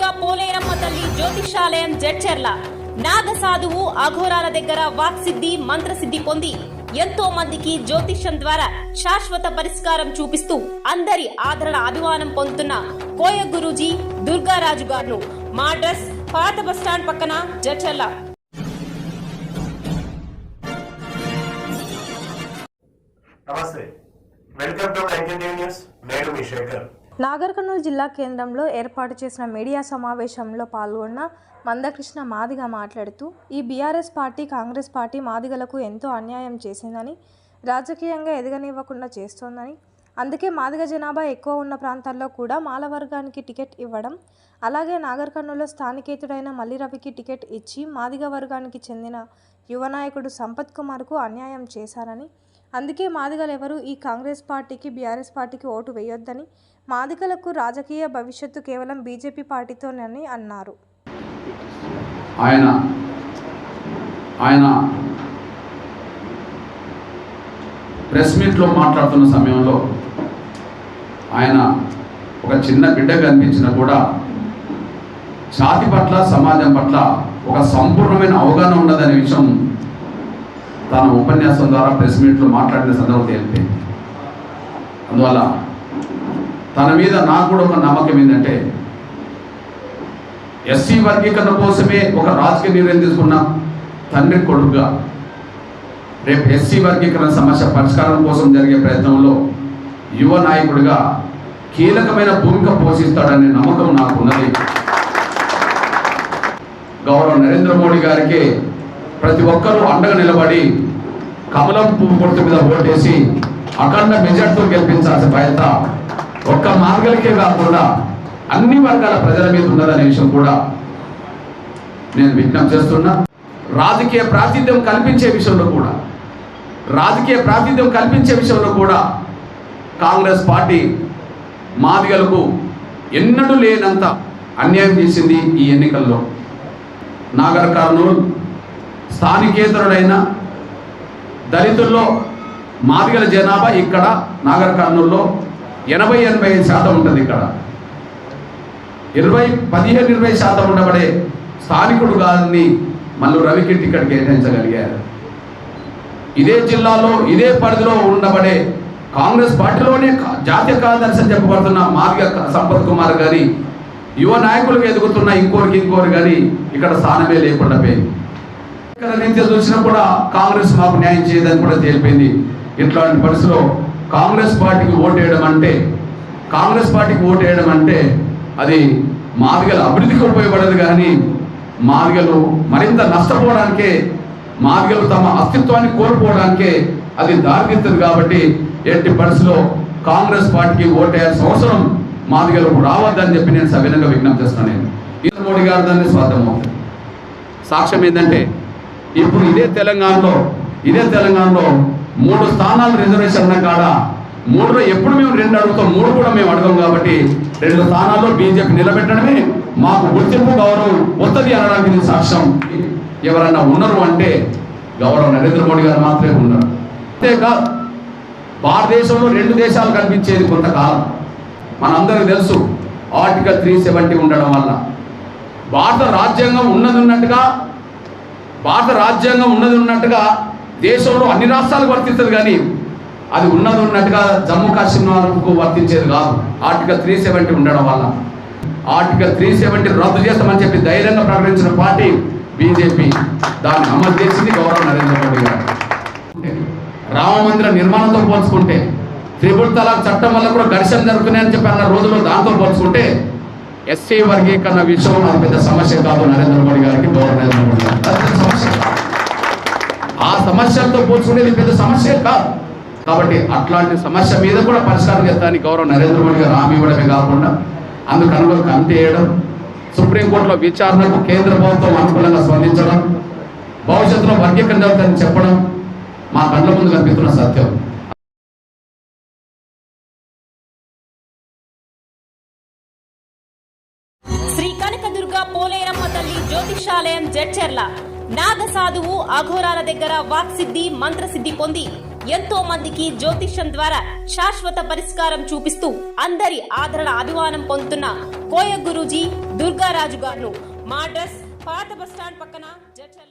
కనకదుర్గ పోలేరమ్మ తల్లి జ్యోతిషాలయం జడ్చెర్ల. నాగ సాధువు అఘోరాల దగ్గర వాక్సిద్ధి మంత్రసిద్ధి పొంది ఎంతో మందికి జ్యోతిష్యం ద్వారా శాశ్వత పరిష్కారం చూపిస్తూ అందరి ఆదరణ అభిమానం పొందుతున్న కోయ గురూజీ దుర్గారాజు గారు మా అడ్రస్ పాత బస్టాండ్ పక్కన జడ్చెర్ల. నమస్తే. Welcome to news. నేను మీ శేఖర్. నాగర్ కర్నూలు జిల్లా కేంద్రంలో ఏర్పాటు చేసిన మీడియా సమావేశంలో పాల్గొన్న మందకృష్ణ మాదిగ మాట్లాడుతూ ఈ బీఆర్ఎస్ పార్టీ కాంగ్రెస్ పార్టీ మాదిగలకు ఎంతో అన్యాయం చేసిందని రాజకీయంగా ఎదగనివ్వకుండా చేస్తోందని అందుకే మాదిగ జనాభా ఎక్కువ ఉన్న ప్రాంతాల్లో కూడా మాల వర్గానికి టికెట్ ఇవ్వడం అలాగే నాగర్ కర్నూలులో స్థానికేతుడైన మల్లిరవికి టికెట్ ఇచ్చి మాదిగ వర్గానికి చెందిన యువ నాయకుడు సంపత్ కుమార్కు అన్యాయం చేశారని అందుకే మాదిగలు ఎవరు ఈ కాంగ్రెస్ పార్టీకి బీఆర్ఎస్ పార్టీకి ఓటు వేయొద్దని మాదిగలకు రాజకీయ భవిష్యత్తు కేవలం బీజేపీ పార్టీతోనని అన్నారు. ఆయన ఆయన ప్రెస్ మీట్లో మాట్లాడుతున్న సమయంలో ఆయన ఒక చిన్న బిడ్డ కనిపించినా కూడా జాతి పట్ల సమాజం పట్ల ఒక సంపూర్ణమైన అవగాహన ఉన్నదనే విషయం తన ఉపన్యాసం ద్వారా ప్రెస్ మీట్లో మాట్లాడిన సందర్భం తేలిపోయింది అందువల్ల తన మీద నాకు కూడా ఒక నమ్మకం ఏంటంటే ఎస్సీ వర్గీకరణ కోసమే ఒక రాజకీయ నిర్ణయం తీసుకున్న తండ్రి కొడుకుగా రేపు ఎస్సీ వర్గీకరణ సమస్య పరిష్కారం కోసం జరిగే ప్రయత్నంలో యువ నాయకుడిగా కీలకమైన భూమిక పోషిస్తాడనే నమ్మకం నాకు ఉన్నది. గౌరవ నరేంద్ర మోడీ గారికి ప్రతి ఒక్కరూ అండగా నిలబడి కమలం పువ్వు గుర్తు మీద ఓటేసి అఖండ మెజార్టీతో గెలిపించాల్సిన బాధ్యత ఒక్క మార్గలకే కాకుండా అన్ని వర్గాల ప్రజల మీద ఉన్నదనే విషయం కూడా నేను విజ్ఞప్తి చేస్తున్నా. రాజకీయ ప్రాతిథ్యం కల్పించే విషయంలో కూడా రాజకీయ ప్రాతిథ్యం కల్పించే విషయంలో కూడా కాంగ్రెస్ పార్టీ మాదిగలకు ఎన్నడూ లేనంత అన్యాయం చేసింది ఈ ఎన్నికల్లో. నాగర్ కర్నూలు స్థానికేతరుడైన దళితుల్లో మాదిగల జనాభా ఇక్కడ నాగర్ కర్నూల్లో ఎనభై ఎనభై ఐదు శాతం ఉంటుంది ఇక్కడ. ఇరవై పదిహేను ఇరవై శాతం ఉండబడే స్థానికుడు గారిని మళ్ళీ రవికి టికెట్ కేటాయించగలిగారు. ఇదే జిల్లాలో ఇదే పరిధిలో ఉండబడే కాంగ్రెస్ పార్టీలోనే జాతీయ కార్యదర్శి అని చెప్పబడుతున్న మార్గ సంపత్ కుమార్ గారి యువ నాయకులకు ఎదుగుతున్న ఇంకోరికి ఇంకోరు కానీ ఇక్కడ స్థానమే లేకుండా పోయింది. రీత్యా చూసినా కూడా కాంగ్రెస్ మాకు న్యాయం చేయదని కూడా తేలిపోయింది. ఇట్లాంటి పరిస్థితిలో కాంగ్రెస్ పార్టీకి ఓటేయడం అంటే కాంగ్రెస్ పార్టీకి ఓటేయడం అంటే అది మాదిగల అభివృద్ధికి ఉపయోగపడదు కానీ మాదిగలు మరింత నష్టపోవడానికే మాదిగలు తమ అస్తిత్వాన్ని కోల్పోవడానికే అది దారితీస్తుంది కాబట్టి ఎట్టి పరిస్థితిలో కాంగ్రెస్ పార్టీకి ఓటేయాల్సిన అవసరం మాదిగలకు రావద్దని చెప్పి నేను సవినంగా విజ్ఞప్తి చేస్తున్నాను. నేను నరేంద్ర మోడీ గారు దాన్ని స్వార్థమవుతుంది సాక్ష్యం ఏంటంటే ఇప్పుడు ఇదే తెలంగాణలో ఇదే తెలంగాణలో మూడు స్థానాలు రిజర్వేషన్ కాడ మూడులో ఎప్పుడు మేము రెండు అడుగుతాం మూడు కూడా మేము అడగం కాబట్టి రెండు స్థానాల్లో బీజేపీ నిలబెట్టడమే మాకు గుర్తింపు గౌరవం వస్తుంది అనడానికి ఇది సాక్ష్యం. ఎవరన్నా ఉన్నారు అంటే గౌరవ నరేంద్ర మోడీ గారు మాత్రమే ఉన్నారు. అంతేకాదు భారతదేశంలో రెండు దేశాలు కనిపించేది కొంతకాలం. మనందరికీ తెలుసు ఆర్టికల్ త్రీ సెవెంటీ ఉండడం వల్ల. భారత రాజ్యాంగం ఉన్నది ఉన్నట్టుగా భారత రాజ్యాంగం ఉన్నది ఉన్నట్టుగా దేశంలో అన్ని రాష్ట్రాలకు వర్తిస్తుంది కానీ అది ఉన్నది ఉన్నట్టుగా జమ్మూ కాశ్మీర్కు వర్తించేది కాదు. ఆర్టికల్ త్రీ సెవెంటీ ఉండడం వల్ల. ఆర్టికల్ త్రీ సెవెంటీ రద్దు చేస్తామని చెప్పి ధైర్యంగా ప్రకటించిన పార్టీ బీజేపీ దాన్ని అమలు చేసింది గౌరవ నరేంద్ర మోడీ గారు. రామ మందిర నిర్మాణంతో పోల్చుకుంటే త్రిపుల్ తలాక్ చట్టం వల్ల కూడా ఘర్షణ జరుగుతున్నాయని చెప్పి అన్న రోజుల్లో దాంతో పోల్చుకుంటే ఎస్సీ వర్గీకరణ విషయం అది పెద్ద సమస్య కాదు నరేంద్ర మోడీ గారికి. సమస్యలతో పోల్చుకునేది పెద్ద సమస్య కాదు. కాబట్టి అట్లాంటి సమస్య మీద కూడా పరిష్కారం చేస్తానికి గౌరవ నరేంద్ర మోడీ గారు హామీ ఇవ్వడమే కాకుండా అందుకు అనుగుణంగా కమిటీ వేయడం సుప్రీంకోర్టులో విచారణకు కేంద్ర ప్రభుత్వం అనుకూలంగా స్పందించడం భవిష్యత్తులో వర్గీకరణ జరుగుతుందని చెప్పడం మా కళ్ళ ముందు కనిపిస్తున్న సత్యం. శ్రీ కనకదుర్గ పోలేరమ్మ తల్లి జ్యోతిషాలయం జడ్చెర్ల. నాగ సాధువు అఘోరాల దగ్గర వాక్సిద్ధి మంత్రసిద్ధి పొంది ఎంతో మందికి జ్యోతిష్యం ద్వారా శాశ్వత పరిష్కారం చూపిస్తూ అందరి ఆదరణ అభిమానం పొందుతున్న కోయ గురూజీ దుర్గారాజు గారు. మా అడ్రస్ పాత బస్టాండ్ పక్కన జడ్చల్ల